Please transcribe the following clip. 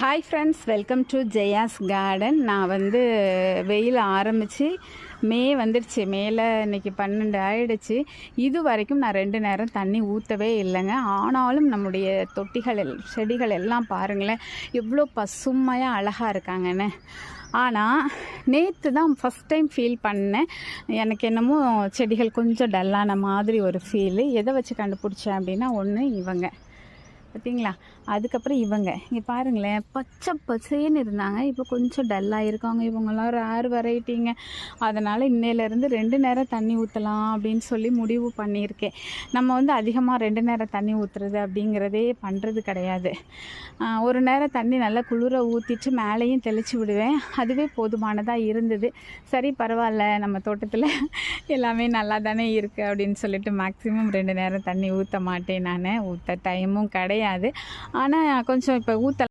Hi friends welcome to Jaya's garden நான் வந்து வெயில் ஆரம்பித்து மே வந்துடுச்சு மேலே இன்னைக்கு பன்னெண்டு ஆயிடுச்சு. இது வரைக்கும் நான் ரெண்டு நேரம் தண்ணி ஊற்றவே இல்லைங்க. ஆனாலும் நம்முடைய தொட்டிகள் எல் செடிகள் எல்லாம் பாருங்களேன் எவ்வளோ பசுமையாக அழகாக இருக்காங்கன்னு. ஆனால் நேற்று தான் ஃபஸ்ட் டைம் ஃபீல் பண்ணேன். எனக்கு என்னமோ செடிகள் கொஞ்சம் டல்லான மாதிரி ஒரு ஃபீலு எதை வச்சு கண்டுபிடிச்சேன் அப்படின்னா ஒன்று இவங்க. பார்த்தீங்களா அதுக்கப்புறம் இவங்க. இங்கே பாருங்களேன் பச்சை பச்சைன்னு இருந்தாங்க. இப்போ கொஞ்சம் டல்லாக இருக்காங்க இவங்கெல்லாம் ரேர் வெரைட்டிங்க அதனால் இன்னையிலேருந்து ரெண்டு நேரம் தண்ணி ஊற்றலாம் அப்படின்னு சொல்லி முடிவு பண்ணியிருக்கேன். நம்ம வந்து அதிகமாக ரெண்டு நேரம் தண்ணி ஊற்றுறது அப்படிங்கிறதே பண்ணுறது கிடையாது. ஒரு நேரம் தண்ணி நல்லா குளிர ஊற்றிட்டு மேலேயும் தெளித்து விடுவேன். அதுவே போதுமானதாக இருந்தது. சரி பரவாயில்ல. நம்ம தோட்டத்தில் எல்லாமே நல்லா தானே இருக்குது அப்படின்னு சொல்லிட்டு மேக்ஸிமம் ரெண்டு நேரம் தண்ணி ஊற்ற மாட்டேன் நான். ஊற்ற டைமும் கிடையாது. ஆனால் கொஞ்சம் இப்போ ஊற்ற